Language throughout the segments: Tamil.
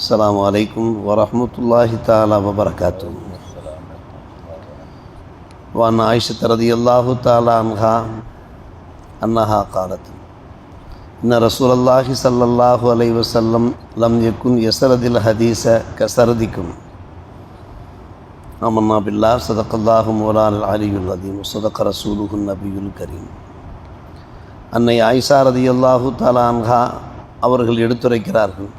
السلام عليكم ورحمة الله تعالى وبركاته وعن عائشة رضي الله تعالى عنها أنها قالت إن رسول الله صلى الله عليه وسلم لم يكن يسرد الحديث كسردكم آمنا بالله صدق الله مولانا العلي العظيم وصدق رسوله النبي الكريم அன்னை ஆயிஷா ரதியல்லாஹு தாலா அன்ஹா அவர்கள் எடுத்துரைக்கிறார்கள்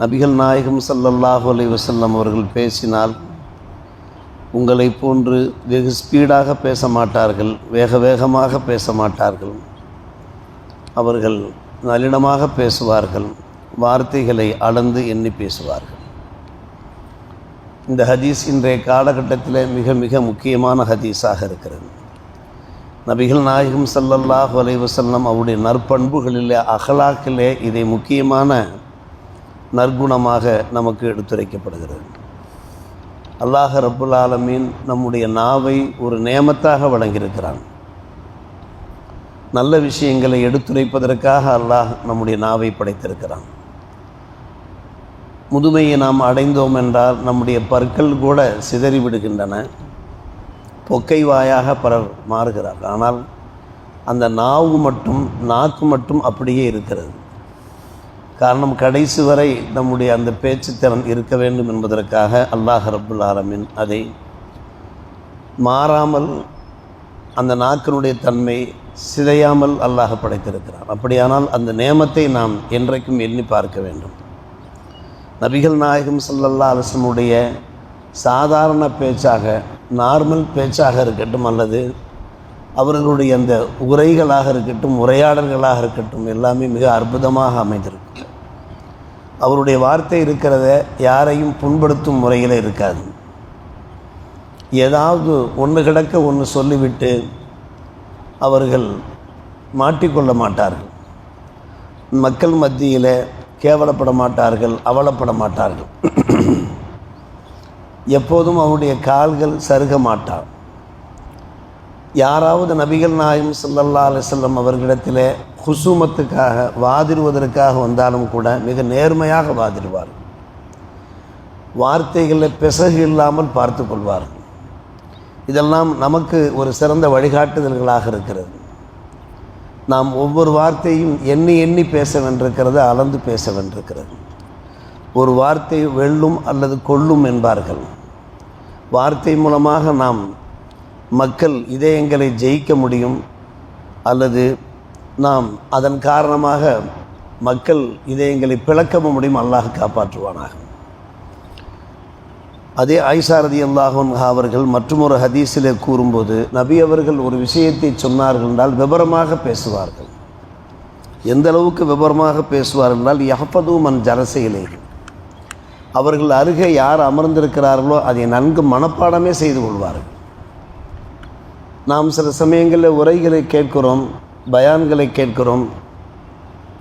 நபிகள் நாயகம் சல்லல்லாஹு அலைஹி வசல்லம் அவர்கள் பேசினால் உங்களைப் போன்று வெகு ஸ்பீடாக பேச மாட்டார்கள் வேக வேகமாக பேச மாட்டார்கள். அவர்கள் நளினமாக பேசுவார்கள் வார்த்தைகளை அளந்து எண்ணி பேசுவார்கள். இந்த ஹதீஸ் இன்றைய காலகட்டத்தில் மிக மிக முக்கியமான ஹதீஸாக இருக்கிறது. நபிகள் நாயகம் சல்லல்லாஹு அலைவசல்லம் அவருடைய நற்பண்புகளிலே அகலாக்கிலே இதை முக்கியமான நற்குணமாக நமக்கு எடுத்துரைக்கப்படுகிறது. அல்லாஹ் ரப்புல் ஆலமீன் நம்முடைய நாவை ஒரு நேமத்தாக வழங்கியிருக்கிறான். நல்ல விஷயங்களை எடுத்துரைப்பதற்காக அல்லாஹ் நம்முடைய நாவை படைத்திருக்கிறான். முதுமையை நாம் அடைந்தோம் என்றால் நம்முடைய பற்கள் கூட சிதறி விடுகின்றன. பொக்கை வாயாக பலர் மாறுகிறார்கள். ஆனால் அந்த நாவு மட்டும் நாக்கு மட்டும் அப்படியே இருக்கிறது. காரணம் கடைசி வரை நம்முடைய அந்த பேச்சு திறன் இருக்க வேண்டும் என்பதற்காக அல்லாஹ் ரபுல் ஆலமின் அதை மாறாமல் அந்த நாக்கினுடைய தன்மை சிதையாமல் அல்லாஹ் படைத்திருக்கிறான். அப்படியானால் அந்த நேமத்தை நாம் என்றைக்கும் எண்ணி பார்க்க வேண்டும். நபிகள் நாயகம் சல்லல்லா அலைஹி சாதாரண பேச்சாக நார்மல் பேச்சாக இருக்கட்டும் அல்லது அவர்களுடைய அந்த உரைகளாக இருக்கட்டும் உரையாடல்களாக இருக்கட்டும் எல்லாமே மிக அற்புதமாக அமைந்திருக்கும் அவருடைய வார்த்தை இருக்கிறத யாரையும் புண்படுத்தும் முறையில் இருக்காது. ஏதாவது ஒன்று கிடக்க ஒன்று சொல்லிவிட்டு அவர்கள் மாட்டிக்கொள்ள மாட்டார்கள். மக்கள் மத்தியில் கேவலப்பட மாட்டார்கள் அவலப்பட மாட்டார்கள். எப்போதும் அவருடைய கால்கள் சருக மாட்டார் யாராவது நபிகள் நாயம் சல்லல்லா அலிசல்லம் அவர்களிடத்தில் குசுமத்துக்காக வாதிடுவதற்காக வந்தாலும் கூட மிக நேர்மையாக வாதிடுவார் வார்த்தைகளில் பிசகு இல்லாமல் பார்த்து கொள்வார் இதெல்லாம் நமக்கு ஒரு சிறந்த வழிகாட்டுதல்களாக இருக்கிறது. நாம் ஒவ்வொரு வார்த்தையும் எண்ணி எண்ணி பேச வென்றிருக்கிறது அளந்து பேச வென்றிருக்கிறது ஒரு வார்த்தை வெல்லும் அல்லது கொள்ளும் என்பார்கள். வார்த்தை மூலமாக நாம் மக்கள் இதயங்களை ஜெயிக்க முடியும் அல்லது நாம் அதன் காரணமாக மக்கள் இதயங்களை பிளக்கவும் முடியும் அல்லாஹ் காப்பாற்றுவானாக. அதே ஐசாரதி அல்லாஹன் அவர்கள் மற்றொரு ஹதீஸிலே கூறும்போது நபி அவர்கள் ஒரு விஷயத்தை சொன்னார்கள் என்றால் விபரமாக பேசுவார்கள். எந்த அளவுக்கு விபரமாக பேசுவார்கள் என்றால் யஹப்பது மன் ஜலசையிலே அவர்கள் அருகே யார் அமர்ந்திருக்கிறார்களோ அதை நன்கு மனப்பாடமே செய்து கொள்வார்கள். நாம் சில சமயங்களில் உரைகளை கேட்கிறோம் பயான்களை கேட்கிறோம்.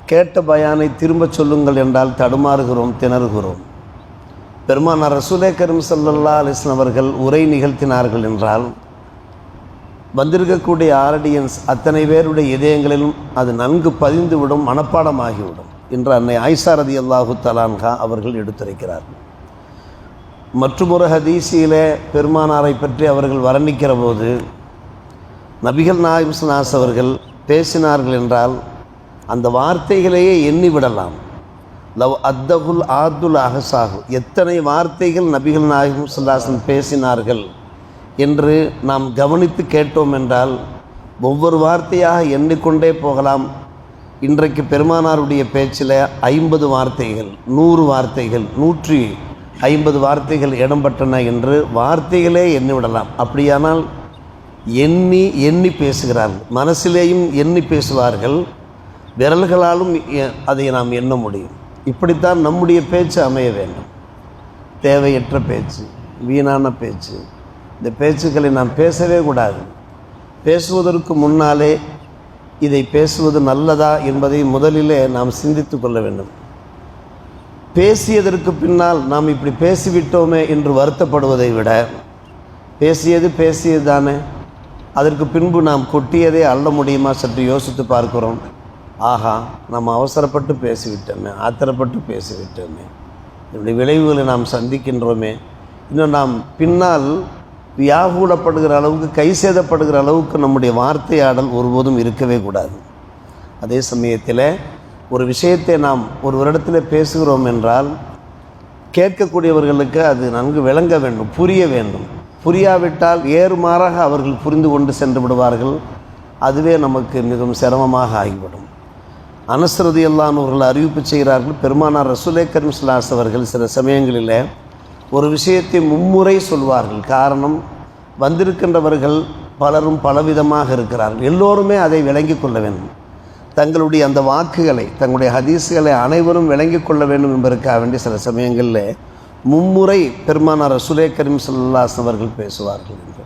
கேட்ட பயானை திரும்ப சொல்லுங்கள் என்றால் தடுமாறுகிறோம் திணறுகிறோம். பெருமானார் ரசூலே கரும் சல்லல்லா அலிஸ்லாம் அவர்கள் உரை நிகழ்த்தினார்கள் என்றால் வந்திருக்கக்கூடிய ஆரடியன்ஸ் அத்தனை பேருடைய இதயங்களிலும் அது நன்கு பதிந்துவிடும் மனப்பாடமாகிவிடும் என்று அன்னை ஆயிஷாரதி அல்லாஹு தலான்கா அவர்கள் எடுத்துரைக்கிறார் மற்றொரு ஹதீசியிலே பெருமானாரை பற்றி அவர்கள் வர்ணிக்கிற போது நபிகள் நாயிம்ஸ்நாஸ் அவர்கள் பேசினார்கள் என்றால் அந்த வார்த்தைகளையே எண்ணி விடலாம். லவ் அத்தகுல் ஆர்துல் அகசாகு எத்தனை வார்த்தைகள் நபிகள் நாயகம் சுல்லாசன் பேசினார்கள் என்று நாம் கவனித்து கேட்டோம் என்றால் ஒவ்வொரு வார்த்தையாக எண்ணிக்கொண்டே போகலாம். இன்றைக்கு பெருமானாருடைய பேச்சில் ஐம்பது வார்த்தைகள் நூறு வார்த்தைகள் நூற்றி ஐம்பது வார்த்தைகள் இடம்பெற்றன என்று வார்த்தைகளே எண்ணிவிடலாம் அப்படியானால் எண்ணி எண்ணி பேசுகிறார்கள். மனசிலேயும் எண்ணி பேசுவார்கள். விரல்களாலும் அதை நாம் எண்ண முடியும். இப்படித்தான் நம்முடைய பேச்சு அமைய வேண்டும். தேவையற்ற பேச்சு வீணான பேச்சு. இந்த பேச்சுக்களை நாம் பேசவே கூடாது. பேசுவதற்கு முன்னாலே இதை பேசுவது நல்லதா என்பதை முதலிலே நாம் சிந்தித்து கொள்ள வேண்டும். பேசியதற்கு பின்னால் நாம் இப்படி பேசிவிட்டோமே என்று வருத்தப்படுவதை விட பேசியது பேசியது தானே? அதற்கு பின்பு நாம் கொட்டியதை அள்ள முடியுமா சற்று யோசித்து பார்க்கிறோம். ஆஹா நாம் அவசரப்பட்டு பேசிவிட்டோமே ஆத்திரப்பட்டு பேசிவிட்டோமே. இதனுடைய விளைவுகளை நாம் சந்திக்கின்றோமே. இன்னும் நாம் பின்னால் வியாகூடப்படுகிற அளவுக்கு கை சேதப்படுகிற அளவுக்கு நம்முடைய வார்த்தையாடல் ஒருபோதும் இருக்கவே கூடாது. அதே சமயத்தில் ஒரு விஷயத்தை நாம் ஒரு வருடத்தில் பேசுகிறோம் என்றால் கேட்கக்கூடியவர்களுக்கு அது நன்கு விளங்க வேண்டும் புரிய வேண்டும். புரியாவிட்டால் ஏறுமாறாக அவர்கள் புரிந்து கொண்டு சென்று விடுவார்கள். அதுவே நமக்கு மிகவும் சிரமமாக ஆகிவிடும். அனஸ்ரதி அல்லானவர்கள் அறிவிப்பு செய்கிறார்கள் பெருமானார் ரசூலே கரிம்ஸ்லாஸ் அவர்கள் சில சமயங்களில் ஒரு விஷயத்தை மும்முறை சொல்வார்கள். காரணம் வந்திருக்கின்றவர்கள் பலரும் பலவிதமாக இருக்கிறார்கள். எல்லோருமே அதை விளங்கி கொள்ள வேண்டும். தங்களுடைய அந்த வாக்குகளை தங்களுடைய ஹதீஸுகளை அனைவரும் விளங்கி கொள்ள வேண்டும் என்பதற்காக வேண்டிய சில சமயங்களில் மும்முறை பெருமானார் ரசூலே கரீம் சல்லாஸ் அவர்கள் பேசுவார்கள் என்று.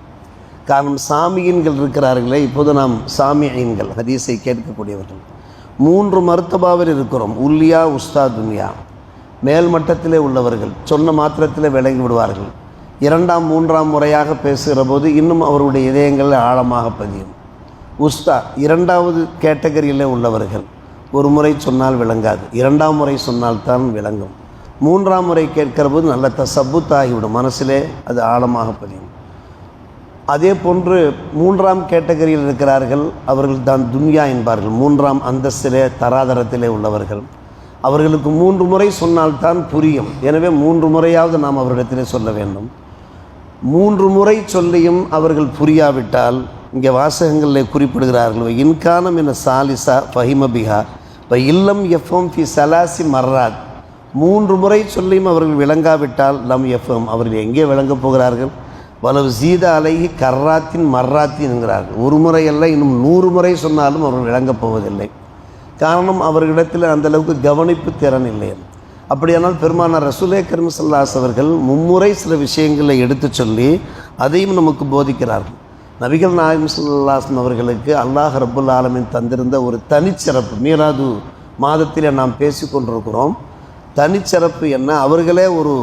காரணம் சாமியின்கள் இருக்கிறார்களே இப்போது நாம் சாமியின்கள் ஹதீஸை கேட்கக்கூடியவர்கள். மூன்று மருத்தபாவில் இருக்கிறோம் உல்லியா உஸ்தா துன்யா. மேல் மட்டத்திலே உள்ளவர்கள் சொன்ன மாத்திரத்திலே விளங்கி விடுவார்கள். இரண்டாம் மூன்றாம் முறையாக பேசுகிற போது இன்னும் அவருடைய இதயங்களில் ஆழமாக பதியும். உஸ்தா இரண்டாவது கேட்டகரியிலே உள்ளவர்கள் ஒரு முறை சொன்னால் விளங்காது இரண்டாம் முறை சொன்னால் தான் விளங்கும். மூன்றாம் முறை கேட்கிற போது நல்ல தசப்புத்தாகிவிடும். மனசிலே அது ஆழமாக பதியும். அதே போன்று மூன்றாம் கேட்டகரியில் இருக்கிறார்கள் அவர்கள் தான் துன்யா என்பார்கள். மூன்றாம் அந்தஸ்திலே தராதரத்திலே உள்ளவர்கள். அவர்களுக்கு மூன்று முறை சொன்னால்தான் புரியும். எனவே மூன்று முறையாவது நாம் அவரிடத்திலே சொல்ல வேண்டும். மூன்று முறை சொல்லியும் அவர்கள் புரியாவிட்டால் இங்கே வாசகங்களில் குறிப்பிடுகிறார்கள் இன்கானம் என சாலிசா ஃபஹிமபிகா இப்போ இல்லம் எஃப்எம் ஃபி சலாசி மர்ராத். மூன்று முறை சொல்லியும் அவர்கள் விளங்காவிட்டால் லம் எஃப்எம் அவர்கள் எங்கே விளங்கப் போகிறார்கள்? வலவு சீத அலைகி கர்ராத்தின் மர்ராத்தின் என்கிறார்கள். ஒரு முறை அல்ல இன்னும் நூறு முறை சொன்னாலும் அவர்கள் விளங்கப் போவதில்லை. காரணம் அவர்களிடத்தில் அந்தளவுக்கு கவனிப்பு திறன் இல்லை. அப்படியானால் பெருமானார் ரசூலே கரிமசல்லாஸ் அவர்கள் மும்முறை சில விஷயங்களை எடுத்து சொல்லி அதையும் நமக்கு போதிக்கிறார்கள். நபிகள் நாயம் சல்லாஸ்லம் அவர்களுக்கு அல்லாஹ் ரபுல் ஆலமின் தந்திருந்த ஒரு தனிச்சிறப்பு மீராது மாதத்தில் நாம் பேசி கொண்டிருக்கிறோம். தனிச்சிறப்பு என்ன? அவர்களே ஒரு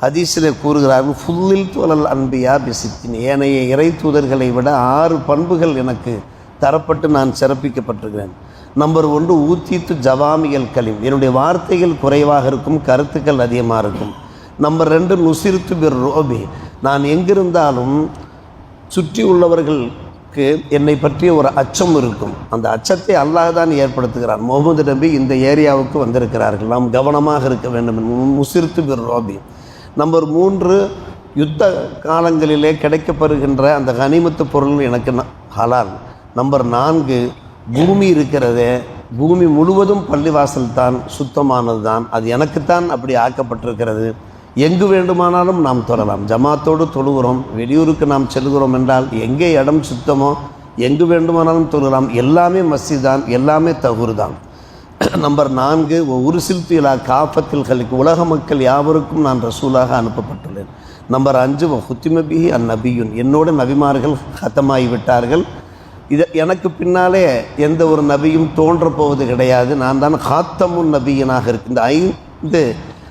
ஹதீஸிலே கூறுகிறார்கள் ஃபுல்லில் தோழல் அன்பியா பிசித்தின். ஏனைய இறை தூதர்களை விட ஆறு பண்புகள் எனக்கு தரப்பட்டு நான் சிறப்பிக்கப்பட்டிருக்கிறேன். நம்பர் ஒன்று ஊத்தித்து ஜவாமியல் கலிம். என்னுடைய வார்த்தைகள் குறைவாக இருக்கும் கருத்துக்கள் அதிகமாக இருக்கும். நம்பர் ரெண்டு நுசிர்த்து பிர் ரோபி. நான் எங்கிருந்தாலும் சுற்றி உள்ளவர்கள் எனக்கு என்னை பற்றிய ஒரு அச்சம் இருக்கும். அந்த அச்சத்தை அல்லாஹ் தான் ஏற்படுத்துகிறான். முகமது நபி இந்த ஏரியாவுக்கு வந்திருக்கிறார்கள். நாம் கவனமாக இருக்க வேண்டும். முசிர்த்து பிர் ரோபி. நம்பர் மூன்று யுத்த காலங்களிலே கிடைக்கப்பெறுகின்ற அந்த கனிமத்து பொருள் எனக்கு ந- ஹலால். நம்பர் நான்கு பூமி இருக்கிறதே பூமி முழுவதும் பள்ளிவாசல் தான் சுத்தமானது தான் அது எனக்குத்தான் அப்படி ஆக்கப்பட்டிருக்கிறது. எங்கு வேண்டுமானாலும் நாம் தொழலாம் ஜமாத்தோடு தொழுகிறோம் வெளியூருக்கு நாம் செல்கிறோம் என்றால் எங்கே இடம் சுத்தமோ எங்கு வேண்டுமானாலும் தொழலாம் எல்லாமே மஸ்ஜித் தான் எல்லாமே தகுர் தான். நம்பர் நான்கு ஒரு சில்திலா காஃபத்தில் கலிக்கு உலக மக்கள் யாவருக்கும் நான் ரசூலாக அனுப்பப்பட்டுள்ளேன். நம்பர் அஞ்சு ஹுத்திமபிஹி அந் நபியுன். என்னோட நபிமார்கள் ஹத்தமாகி விட்டார்கள். இதை எனக்கு பின்னாலே எந்த ஒரு நபியும் தோன்றப்போவது கிடையாது. நான் தான் ஹாத்தமுன் நபியனாக இருக்கு இந்த ஐந்து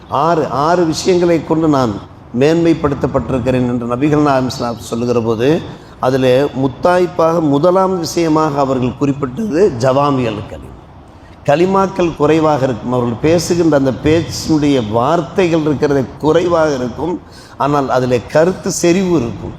ஆறு ஆறு விஷயங்களை கொண்டு நான் மேன்மைப்படுத்தப்பட்டிருக்கிறேன் என்று நபிகள் நாயம் சொல்லுகிற போது அதில் முத்தாய்ப்பாக முதலாம் விஷயமாக அவர்கள் குறிப்பிட்டது ஜவாமியல் கலிம் கலிமாக்கள் குறைவாக இருக்கும். அவர்கள் பேசுகின்ற அந்த பேச்சினுடைய வார்த்தைகள் இருக்கிறது குறைவாக இருக்கும். ஆனால் அதில் கருத்து செறிவு இருக்கும்.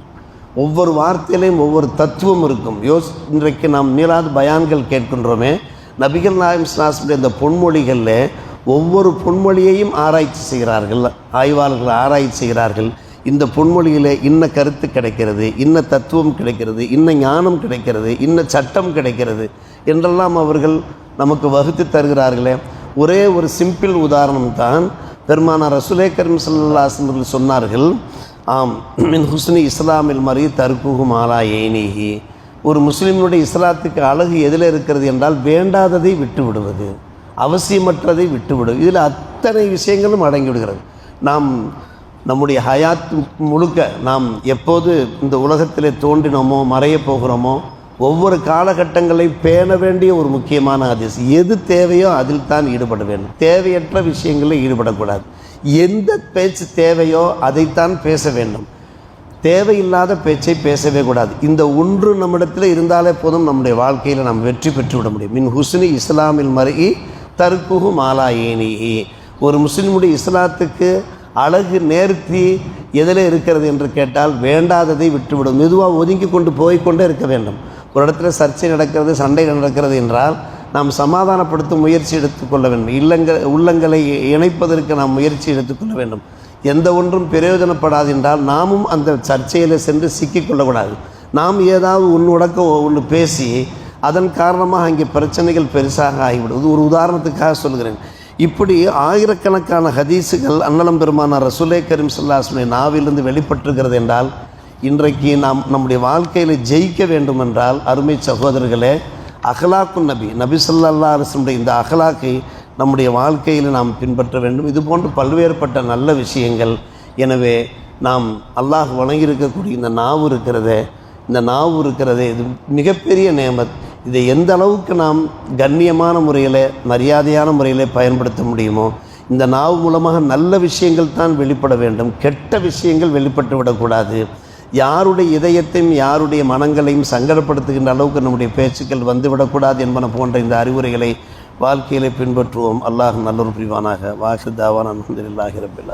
ஒவ்வொரு வார்த்தையிலையும் ஒவ்வொரு தத்துவம் இருக்கும். யோஸ் இன்றைக்கு நாம் மீளாத பயான்கள் கேட்கின்றோமே நபிகள் நாயம் ஸ்லாஸ்முடைய அந்த பொன்மொழிகளில் ஒவ்வொரு பொன்மொழியையும் ஆராய்ச்சி செய்கிறார்கள் ஆய்வாளர்கள் ஆராய்ச்சி செய்கிறார்கள். இந்த பொன்மொழியில் இன்ன கருத்து கிடைக்கிறது இன்ன தத்துவம் கிடைக்கிறது இன்ன ஞானம் கிடைக்கிறது இன்ன சட்டம் கிடைக்கிறது என்றெல்லாம் அவர்கள் நமக்கு வகுத்து தருகிறார்களே. ஒரே ஒரு சிம்பிள் உதாரணம் தான் பெருமானார் ரசுலே கரீம் அவர்கள் சொன்னார்கள் ஆம் மின் ஹுஸ்னி இஸ்லாமில் மறி தர்குஹு மாலா ஏனிஹி. ஒரு முஸ்லிமுடைய இஸ்லாத்துக்கு அழகு எதில் இருக்கிறது என்றால் வேண்டாததை விட்டு விடுவது அவசியமற்றதை விட்டுவிடும். இதில் அத்தனை விஷயங்களும் அடங்கிவிடுகிறது நாம் நம்முடைய ஹயாத் முழுக்க நாம் எப்போது இந்த உலகத்திலே தோன்றினோமோ மறையப் போகிறோமோ ஒவ்வொரு காலகட்டங்களை பேண வேண்டிய ஒரு முக்கியமான ஹதீஸ். எது தேவையோ அதில் தான் ஈடுபட வேண்டும். தேவையற்ற விஷயங்களில் ஈடுபடக்கூடாது. எந்த பேச்சு தேவையோ அதைத்தான் பேச வேண்டும். தேவையில்லாத பேச்சை பேசவே கூடாது. இந்த ஒன்று நம்மிடத்தில் இருந்தாலே போதும் நம்முடைய வாழ்க்கையில் நாம் வெற்றி பெற்று விட முடியும். மின் ஹுஸ்னி இஸ்லாமில் மருகி தற்குகு மாலா ஏனி. ஒரு முஸ்லீமுடைய இஸ்லாத்துக்கு அழகு நேர்த்தி எதில் இருக்கிறது என்று கேட்டால் வேண்டாததை விட்டுவிடும். மெதுவாக ஒதுங்கி கொண்டு போய்கொண்டே இருக்க வேண்டும். ஒரு இடத்துல சர்ச்சை நடக்கிறது சண்டை நடக்கிறது என்றால் நாம் சமாதானப்படுத்தும் முயற்சி எடுத்துக்கொள்ள வேண்டும். இல்லங்க உள்ளங்களை இணைப்பதற்கு நாம் முயற்சி எடுத்துக்கொள்ள வேண்டும். எந்த ஒன்றும் பிரயோஜனப்படாது என்றால் நாமும் அந்த சர்ச்சையில் சென்று சிக்கிக்கொள்ளக்கூடாது நாம் ஏதாவது ஒன்று உடக்க ஒன்று பேசி அதன் காரணமாக அங்கே பிரச்சனைகள் பெருசாக ஆகிவிடும் இது ஒரு உதாரணத்துக்காக சொல்கிறேன் இப்படி ஆயிரக்கணக்கான ஹதீஸுகள் அன்னலம் பெருமான ரசுலே கரீம் சல்லாஸ்மே நாவிலிருந்து வெளிப்பட்டிருக்கிறது என்றால் இன்றைக்கு நாம் நம்முடைய வாழ்க்கையில் ஜெயிக்க வேண்டுமென்றால் அருமை சகோதரர்களே அகலாக்கு நபி நபி சொல்லல்லா அரசனுடைய இந்த அகலாக்கை நம்முடைய வாழ்க்கையில் நாம் பின்பற்ற வேண்டும். இது போன்று பல்வேறுபட்ட நல்ல விஷயங்கள். எனவே நாம் அல்லாஹ் வணங்கியிருக்கக்கூடிய இந்த நாவு இருக்கிறதே இந்த நாவு இருக்கிறதே இது மிகப்பெரிய நேமத். இதை எந்த அளவுக்கு நாம் கண்ணியமான முறையில் மரியாதையான முறையில் பயன்படுத்த முடியுமோ இந்த நாவு மூலமாக நல்ல விஷயங்கள் தான் வெளிப்பட வேண்டும். கெட்ட விஷயங்கள் வெளிப்பட்டு விடக்கூடாது. யாருடைய இதயத்தையும் யாருடைய மனங்களையும் சங்கடப்படுத்துகின்ற அளவுக்கு நம்முடைய பேச்சுக்கள் வந்துவிடக்கூடாது என்பன போன்ற இந்த அறிவுரைகளை வாழ்க்கையிலே பின்பற்றுவோம். அல்லாஹ் நல்லொரு புரிவானாக. வாசு தாவான் அலமதுல்லாஹி ரபில்